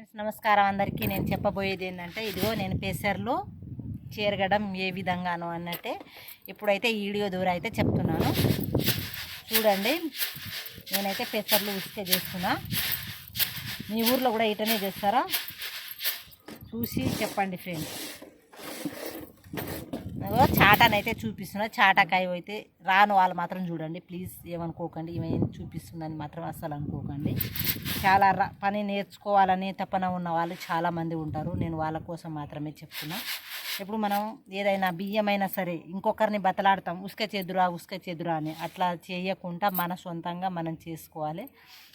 Friends నమస్కారం అందరికీ. నేను చెప్పబోయేది ఏంటంటే ఇదిగో నేను పేసర్లు చేరగడం ఏ విధంగానో అన్నట్టే ఇప్పుడైతే ఈ వీడియో దూరం అయితే చెప్తున్నాను. చూడండి నేనైతే పేసర్లు ఉసికే చేస్తున్నా. మీ ఊర్లో కూడా ఇటనే చేస్తారా? చూసి చెప్పండి ఫ్రెండ్స్. ఇదిగో అయితే చూపిస్తున్నా చాటాకాయ అయితే రాను వాళ్ళు మాత్రం చూడండి. ప్లీజ్ ఏమనుకోకండి. ఈమె చూపిస్తుందని మాత్రం అస్సలు అనుకోకండి. చాలా ర- పని నేర్చుకోవాలని తపన ఉన్న వాళ్ళు చాలామంది ఉంటారు. నేను వాళ్ళ కోసం మాత్రమే చెప్తున్నా. ఇప్పుడు మనం ఏదైనా బియ్యమైనా సరే ఇంకొకరిని బతలాడతాం. ఉసుక చెదురా ఉసుక చెదురా అని. అట్లా చేయకుండా మన సొంతంగా మనం చేసుకోవాలి.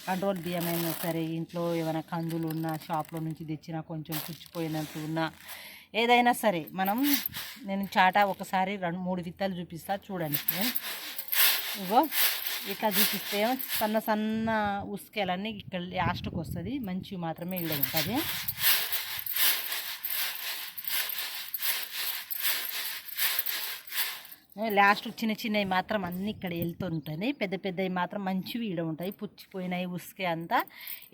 కంట్రోల్ బియ్యమైనా సరే ఇంట్లో ఏమైనా కందులు ఉన్నా షాప్లో నుంచి తెచ్చినా కొంచెం పుచ్చిపోయినట్టు ఉన్నా ఏదైనా సరే మనం నేను చాట ఒకసారి రెండు మూడు విత్తలు చూపిస్తా చూడండి. ఇగో ఇట్లా చూపిస్తే సన్న సన్న ఉసుకేలన్నీ ఇక్కడ లాస్ట్కి వస్తుంది మంచి మాత్రమే ఇక్కడ ఉంటుంది లాస్ట్ చిన్న చిన్నవి మాత్రం అన్నీ ఇక్కడ వెళ్తూ ఉంటుంది పెద్ద పెద్దవి మాత్రం మంచివి ఈడ ఉంటాయి పుచ్చిపోయినాయి ఉసుకే అంతా.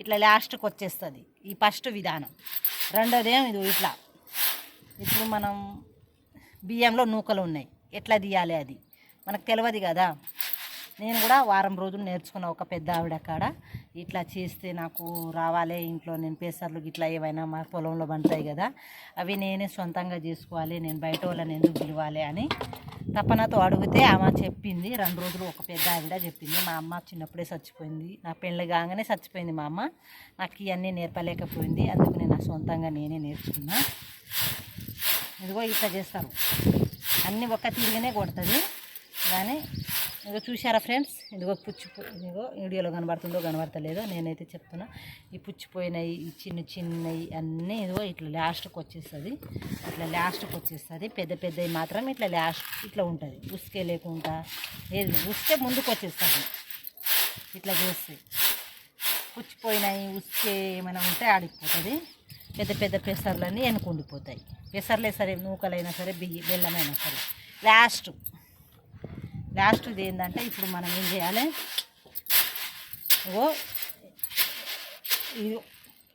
ఇట్లా లాస్ట్కి వచ్చేస్తుంది ఈ ఫస్ట్ విధానం. రెండోదేమో ఇది ఇట్లా. ఇప్పుడు మనం బియ్యంలో నూకలు ఉన్నాయి. ఎట్లా తీయాలి అది? మనకు తెలియదు కదా. నేను కూడా వారం రోజులు నేర్చుకున్న ఒక పెద్ద ఆవిడ కాడ. ఇట్లా చేస్తే నాకు రావాలి ఇంట్లో. నేను పేసర్లు ఇట్లా ఏవైనా మా పొలంలో పండుతాయి కదా. అవి నేనే సొంతంగా చేసుకోవాలి. నేను బయట వాళ్ళని ఎందుకు పిలవాలి అని తపనతో అడిగితే ఆమె చెప్పింది. రెండు రోజులు ఒక పెద్ద ఆవిడ చెప్పింది. మా అమ్మ చిన్నప్పుడే చచ్చిపోయింది. నా పెళ్ళి కాగానే చచ్చిపోయింది మా అమ్మ. నాకు ఇవన్నీ నేర్పలేకపోయింది. అందుకు నేను సొంతంగా నేనే నేర్చుకున్నా. ఇదిగో ఇట్లా చేస్తారు అన్నీ ఒక్క తీరుగానే కొడుతుంది. కానీ ఇదిగో చూసారా ఫ్రెండ్స్? ఇదిగో పుచ్చిపో ఇదిగో వీడియోలో కనబడుతుందో కనబడతలేదో నేనైతే చెప్తున్నా. ఈ పుచ్చిపోయినవి ఈ చిన్న చిన్నవి అన్నీ ఇదిగో ఇట్లా లాస్ట్కి వచ్చేస్తుంది. ఇట్లా లాస్ట్కి వచ్చేస్తుంది. పెద్ద పెద్దవి మాత్రం ఇట్లా లాస్ట్ ఇట్లా ఉంటుంది. ఉసుకే లేకుండా ఏది ఉసుకే ముందుకు వచ్చేస్తుంది. ఇట్లా చేస్తే. పుచ్చిపోయినాయి ఉసుకే ఏమైనా ఉంటే ఆడిపోతుంది పెద్ద పెద్ద పెసర్లన్నీ వెనుకుండిపోతాయి పెసర్లే సరే నూకలైనా సరే బియ్య బెల్లమైనా సరే. లాస్ట్ లాస్ట్ది ఏంటంటే ఇప్పుడు మనం ఏం చేయాలి? ఓ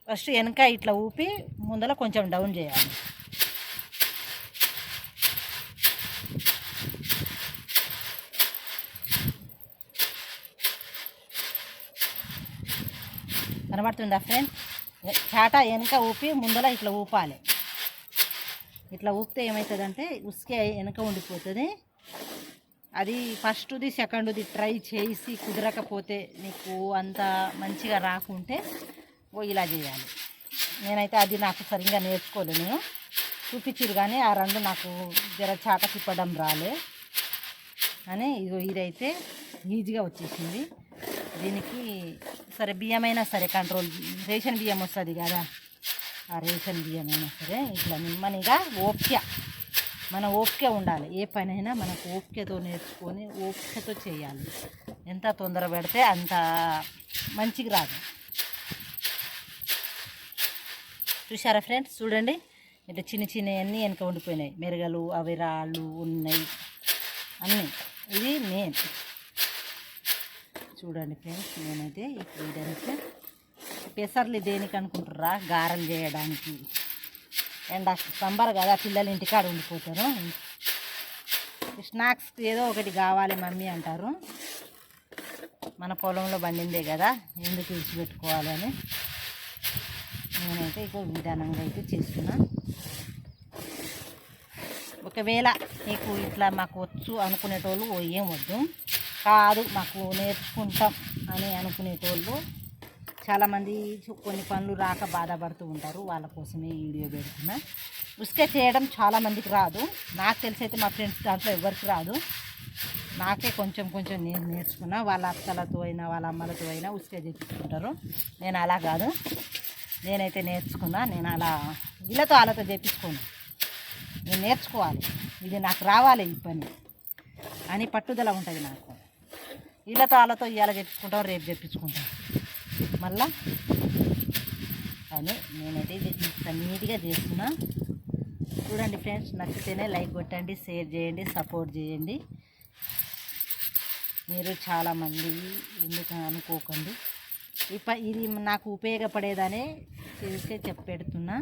ఫస్ట్ వెనక ఇట్లా ఊపి ముందర కొంచెం డౌన్ చేయాలి. కనబడుతుందా ఫ్రెండ్ చాట వెనక ఊపి ముందర ఇట్లా ఊపాలి. ఇట్లా ఊపితే ఏమవుతుందంటే ఉసుకే వెనక ఉండిపోతుంది. అది ఫస్ట్ది సెకండ్ది ట్రై చేసి కుదరకపోతే నీకు అంత మంచిగా రాకుంటే ఓ ఇలా చేయాలి. నేనైతే అది నాకు సరిగ్గా నేర్చుకోలేదు నేను. చూపించారు కానీ ఆ రెండు నాకు జర చాట తిప్పడం రాలే. అని ఇగో ఇదైతే ఈజీగా వచ్చేసింది. దీనికి సరే బియ్యమైనా సరే కంట్రోల్ రేషన్ బియ్యం వస్తుంది కదా. ఆ రేషన్ బియ్యం అయినా సరే ఇట్లా నిమ్మనిగా ఓపిక. మన ఓపిక ఉండాలి. ఏ పనైనా మనకు ఓపికతో నేర్చుకొని ఓపికతో చేయాలి. ఎంత తొందర పెడితే అంత మంచిగా రాదు. చూసారా ఫ్రెండ్స్? చూడండి. ఇట్లా చిన్న చిన్నవన్నీ వెనక ఉండిపోయినాయి. మెరగలు అవి రాళ్ళు ఉన్నాయి. అన్నీ. ఇది మెయిన్ చూడండి ఫ్రెండ్స్ నేనైతే ఇప్పుడు వేయడానికి పెసర్లు దేనికి అనుకుంటారా గారం చేయడానికి. ఎండ సంబర్ కదా పిల్లలు ఇంటికాడ ఉండిపోతారు. స్నాక్స్ ఏదో ఒకటి కావాలి మమ్మీ అంటారు. మన పొలంలో పండిందే కదా ఎందుకు విడిచిపెట్టుకోవాలని అని. నేనైతే ఇక విధానంగా అయితే చేస్తున్నా. ఒకవేళ నీకు ఇట్లా మాకు వచ్చు అనుకునేటోళ్ళు ఏం వద్దు. కాదు మాకు నేర్చుకుంటాం అని అనుకునేటోళ్ళు చాలామంది కొన్ని పనులు రాక బాధపడుతూ ఉంటారు. వాళ్ళ కోసమే ఈ వీడియో పెడుతున్నా. ఉసుక చేయడం చాలామందికి రాదు. నాకు తెలిసి అయితే మా ఫ్రెండ్స్ దాంట్లో ఎవరికి రాదు. నాకే కొంచెం కొంచెం నేను నేర్చుకున్నా. వాళ్ళ అత్తలతో అయినా వాళ్ళ అమ్మలతో అయినా ఉసుక చేపించుకుంటారు నేను అలా కాదు. నేనైతే నేర్చుకున్నా. నేను అలా వీళ్ళతో వాళ్ళతో చేపించుకోను నేను నేర్చుకోవాలి. ఇది నాకు రావాలి ఈ పని అని పట్టుదల ఉంటుంది నాకు. ఇలా వాళ్ళతో ఇవాళ చెప్పించుకుంటాం రేపు చెప్పించుకుంటాం. మళ్ళా అని నేనైతే ఇంత నీట్గా చేస్తున్నా. చూడండి ఫ్రెండ్స్ నచ్చితేనే లైక్ కొట్టండి షేర్ చేయండి సపోర్ట్ చేయండి. మీరు చాలామంది ఎందుకు అనుకోకండి. ఇప్ప ఇది నాకు ఉపయోగపడేదనే చేస్తే చెప్పెడుతున్నా.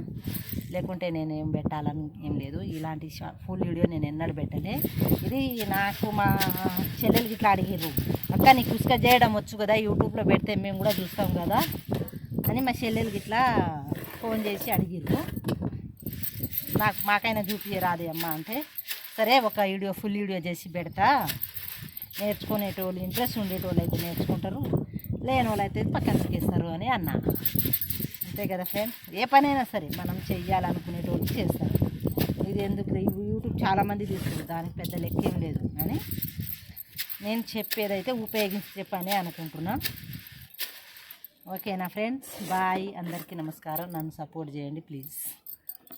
లేకుంటే నేను ఏం పెట్టాలని ఏం లేదు. ఇలాంటి ఫుల్ వీడియో నేను ఎన్నడూ పెట్టలే. ఇది నాకు మా చెల్లెలకి ఇట్లా అడిగిర్రు. అక్క నీకు ఉసుక చేయడం వచ్చు కదా యూట్యూబ్లో పెడితే మేము కూడా చూస్తాం కదా అని మా చెల్లెలకి ఇట్లా ఫోన్ చేసి అడిగిర్రు. నాకు మాకైనా చూపించరాదే అమ్మ అంటే సరే ఒక వీడియో ఫుల్ వీడియో చేసి పెడతా. నేర్చుకునేటోళ్ళు ఇంట్రెస్ట్ ఉండేటోళ్ళు అయితే నేర్చుకుంటారు లేని వాళ్ళు అయితే పక్కన తొక్కేస్తారు అని అన్నా. అంతే కదా ఫ్రెండ్స్ ఏ పనైనా సరే మనం చెయ్యాలనుకునేటోళ్ళు చేస్తారు. ఇది ఎందుకు యూట్యూబ్ చాలామంది తీసుకుంటారు దానికి పెద్ద లెక్క ఏం లేదు అని. నేను చెప్పేదైతే ఉపయోగించి చెప్పానే అనుకుంటున్నా. ఓకేనా ఫ్రెండ్స్? బాయ్. అందరికీ నమస్కారం. నన్ను సపోర్ట్ చేయండి ప్లీజ్.